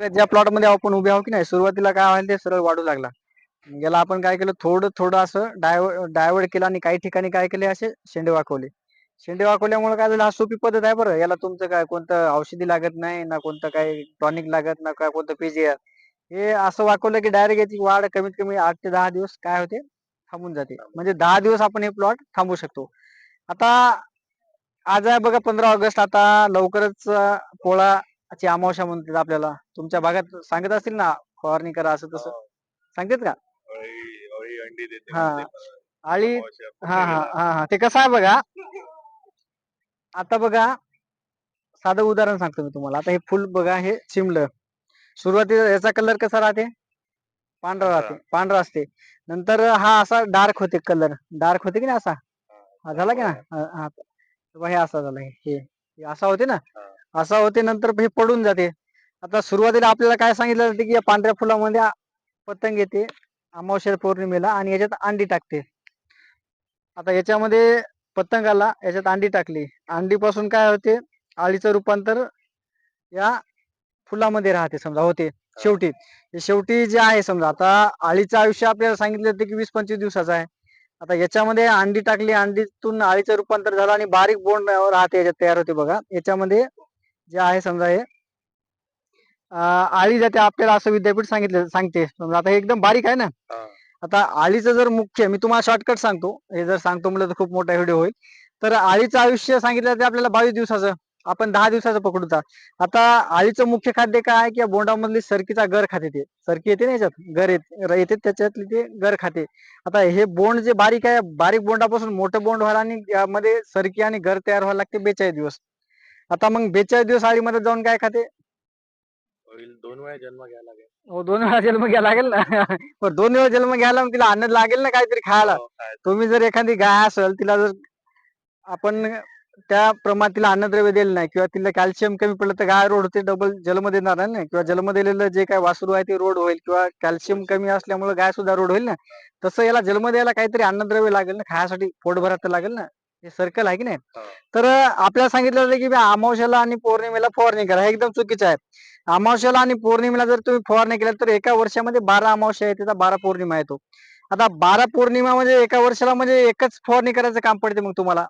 ज्या प्लॉटमध्ये आपण उभे आहोत की नाही सुरुवातीला काय व्हायला ते सरळ वाढू लागला. याला आपण काय केलं थोडं थोडं असं डायवर्ट डायवर्ट केलं आणि काही ठिकाणी काय केले असे शेंडे वाकवले. शेंडे वाकवल्यामुळे काय झालं हा सोपी पद्धत आहे बरं. याला तुमचं काय कोणतं औषधी लागत नाही ना कोणतं काय टॉनिक लागत ना काय कोणतं पीजीआर हे असं वाकवलं की डायरेक्ट याची वाढ कमीत कमी आठ ते दहा दिवस काय होते थांबून जाते. म्हणजे दहा दिवस आपण हे प्लॉट थांबवू शकतो. आता आज आहे बघा पंधरा ऑगस्ट. आता लवकरच पोळा पोळाची अमावस्या म्हणतात आपल्याला. तुमच्या भागात सांगत असतील ना फवारणी करा असं तसं. सांगतात का? अळी अळी अंडी देते हा. म्हणते पण आळी अमावस्या हा हा पौर्णिमेला. हा हा. ते कसं आहे बघा आता बघा साधं उदाहरण सांगतो मी तुम्हाला. आता हे फुल बघा हे चिमलं. सुरुवातीला याचा कलर कसा राहते? पांढरा. राहते. पांढरा असते. नंतर हा असा डार्क होते कलर. डार्क होते की नाही असा? हा झाला की ना हा हा. तेव्हा हे असा झाला हे. हे असा होते ना? असा होते नंतर हे पडून जाते. आता सुरुवातीला आपल्याला काय सांगितलं जाते की या पांढऱ्या फुलामध्ये पतंग येते अमावस्या पौर्णिमेला आणि याच्यात अंडी टाकते. आता याच्यामध्ये पतंग आला याच्यात अंडी टाकली. अंडीपासून काय होते? आळीचं रूपांतर या फुलामध्ये राहते समजा होते. शेवटी. शेवटी जे आहे समजा आता आळीचं आयुष्य आपल्याला सांगितलं जाते की वीस पंचवीस दिवसाचं आहे. आता याच्यामध्ये अंडी टाकली अंडीतून आळीचं रूपांतर झालं आणि बारीक बोंड राहते याच्यात तयार होते बघा. याच्यामध्ये जे आहे समजा हे. आळी जाते आपल्याला असं विद्यापीठ सांगितलं सांगते. समजा आता हे एकदम बारीक आहे ना. आता आळीचं जर मुख्य मी तुम्हाला शॉर्टकट सांगतो. हे जर सांगतो म्हटलं तर खूप मोठा व्हिडिओ होईल. तर आळीचं आयुष्य सांगितलं ते आपल्याला बावीस दिवसाचं आपण दहा दिवसाचं पकडूचा आता आळीचं मुख्य खाद्य काय आहे? की बोंडामधली सरकीचा गर खाते ते. सरकी येते ना याच्यात? गर येते त्याच्यातली ते गर खाते. आता हे बोंड जे बारीक आहे बारीक बोंडापासून मोठं बोंड व्हायला आणि यामध्ये सरकी आणि गर तयार व्हायला लागते बेचाळीस दिवस. आता मग बेचाळीस दिवस आळीमध्ये जाऊन काय खाते? दोन वेळा जन्म घ्यायला लागेल. हो दोन वेळा जन्म घ्यायला लागेल ना. पण दोन वेळा जन्म घ्यायला मग तिला अन्न लागेल ना काहीतरी खायला. हो, तुम्ही जर एखादी गाय असेल तिला जर आपण त्या प्रमाणात तिला अन्नद्रव्य दिलं नाही किंवा तिला कॅल्शियम कमी पडलं तर गाय रोड होते डबल जन्म देणार नाही ना? किंवा जन्म दिलेलं जे काय वासरू आहे ते रोड होईल किंवा कॅल्शियम कमी असल्यामुळे गाय सुद्धा रोड होईल ना? तसं याला जन्म द्यायला काहीतरी अन्नद्रव्य लागेल ना? खाण्यासाठी पोट भरात लागेल ना? हे सर्कल आहे की नाही? हा. तर आपल्याला सांगितलं होतं की बा अमावस्याला आणि पौर्णिमेला फवारणी करा. हे एकदम चुकीचं आहे. अमावस्याला आणि पौर्णिमेला जर तुम्ही फवारणी केल्या तर एका वर्षामध्ये बारा अमावस्या येते तर बारा पौर्णिमा येतो आता बारा पौर्णिमा म्हणजे एका वर्षाला म्हणजे एकच फवारणी करायचं काम पडते मग तुम्हाला.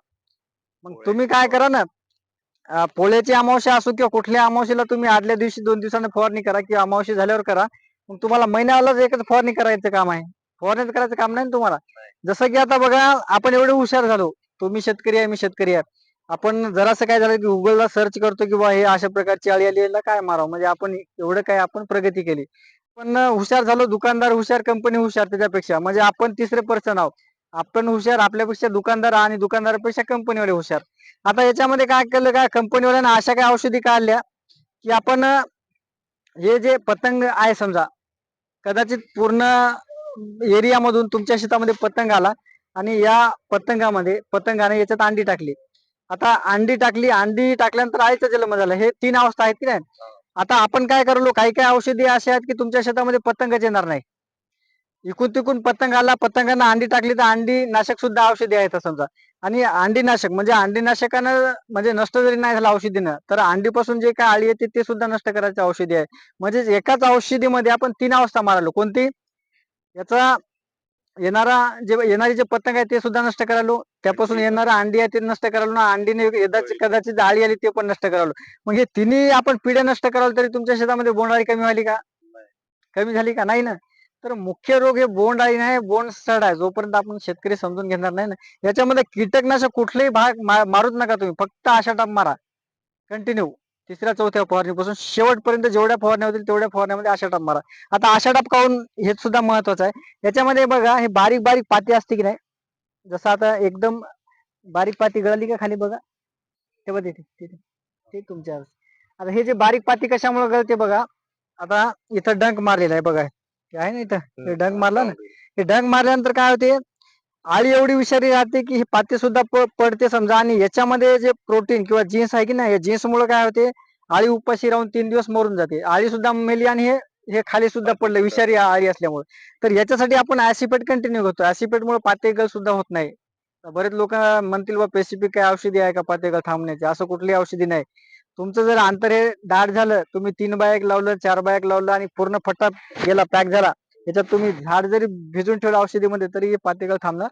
मग तुम्ही काय करा ना पोळ्याची अमावस्या असो किंवा कुठल्या अमावस्याला तुम्ही आदल्या दिवशी दोन दिवसांनी फवारणी करा किंवा अमावस्या झाल्यावर करा मग तुम्हाला महिन्यालाच एकच फवारणी करायचं काम आहे. फवारणीच करायचं काम नाही ना तुम्हाला. जसं की आता बघा आपण एवढे हुशार झालो. तुम्ही शेतकरी आहे मी शेतकरी आहे. आपण जरासं काय झालं की गुगलला सर्च करतो की बा हे अशा प्रकारची अळी आली याला काय मारावं? म्हणजे आपण एवढं काय आपण प्रगती केली. पण हुशार झालो दुकानदार हुशार कंपनी हुशार त्याच्यापेक्षा. म्हणजे आपण तिसरे पर्सन आहोत. आपण हुशार आपल्यापेक्षा दुकानदार आणि दुकानदारापेक्षा कंपनीवाले हुशार. आता याच्यामध्ये काय केलं काय कंपनीवाल्यानं अशा काय औषधी काढल्या की आपण हे जे पतंग आहे समजा कदाचित पूर्ण एरिया मधून तुमच्या शेतामध्ये पतंग आला आणि या पतंगामध्ये पतंगाने याच्यात अंडी टाकली. आता अंडी टाकली अंडी टाकल्यानंतर आईचा जन्म झाला. हे तीन अवस्था आहेत की नाही? आता आपण काय करलो काही काही औषधी असे आहेत की तुमच्या शेतामध्ये पतंगच येणार नाही. इकून तिकून पतंग आला पतंगांना अंडी टाकली तर अंडी नाशक सुद्धा औषधी आहेत समजा. आणि अंडी नाशक म्हणजे अंडी नाशकानं म्हणजे नष्ट जरी नाही झालं औषधीनं तर अंडीपासून जे काय आळी येते ते सुद्धा नष्ट करायचे औषधी आहे. म्हणजे एकाच औषधीमध्ये आपण तीन अवस्था मारलो कोणती? याचा येणारा जे येणारी जे पतंग आहे ते सुद्धा नष्ट करालो त्यापासून. येणारा अंडी आहे ते नष्ट करालो ना अंडीने कदाचित आळी आली ते पण नष्ट करालो मग हे तिन्ही आपण पिढ्या नष्ट कराल तरी तुमच्या शेतामध्ये बोंडअळी कमी झाली का? कमी झाली का? नाही ना. तर मुख्य रोग हे बोंड अळी नाही बोंड सड आहे. जोपर्यंत आपण शेतकरी समजून घेणार नाही ना. याच्यामध्ये कीटकनाशक कुठलेही भाग मारूच नका तुम्ही. फक्त आशा टाप मारा. कंटिन्यू तिसऱ्या चौथ्या फवारणीपासून शेवटपर्यंत जेवढ्या फवारण्या होतील तेवढ्या फवारण्यामध्ये आशा टाप मारा. आता आशा टाप काऊन हे सुद्धा महत्वाचं आहे. याच्यामध्ये बघा हे बारीक बारीक पाती असते की नाही? जसं आता एकदम बारीक पाती गळाली का खाली बघा? तेव्हा तिथे तिथे ते तुमच्या आता हे जे बारीक पाती कशामुळे गळते बघा. आता इथं डंक मारलेला आहे बघा. आहे ना इथं? हे डंक मारला ना? हे डंक मारल्यानंतर काय होते? आळी एवढी विषारी राहते की हे पाते सुद्धा पडते समजा. आणि याच्यामध्ये जे प्रोटीन किंवा जीन्स आहे की नाही या जीन्स मुळे काय होते? आळी उपाशी राहून तीन दिवस मरून जाते. आळी सुद्धा मेली आणि हे हे खाली सुद्धा पडलं विषारी आळी असल्यामुळे. तर याच्यासाठी आपण ऍसिपेट कंटिन्यू करतो. ऍसिपेट मुळे पातेगल सुद्धा होत नाही. बरेच लोक म्हणतील बा पेसिफिक काय औषधी आहे का पातेगल थांबण्याची? असं कुठली औषधी नाही. तुमचं जर अंतर हे दाट झालं तुम्ही तीन बायक लावलं चार बायक लावलं आणि पूर्ण फटा गेला पॅक झाला याच्यात तुम्ही झाड जरी भिजून ठेवलं औषधीमध्ये तरी हे पातेगळ थांबणार.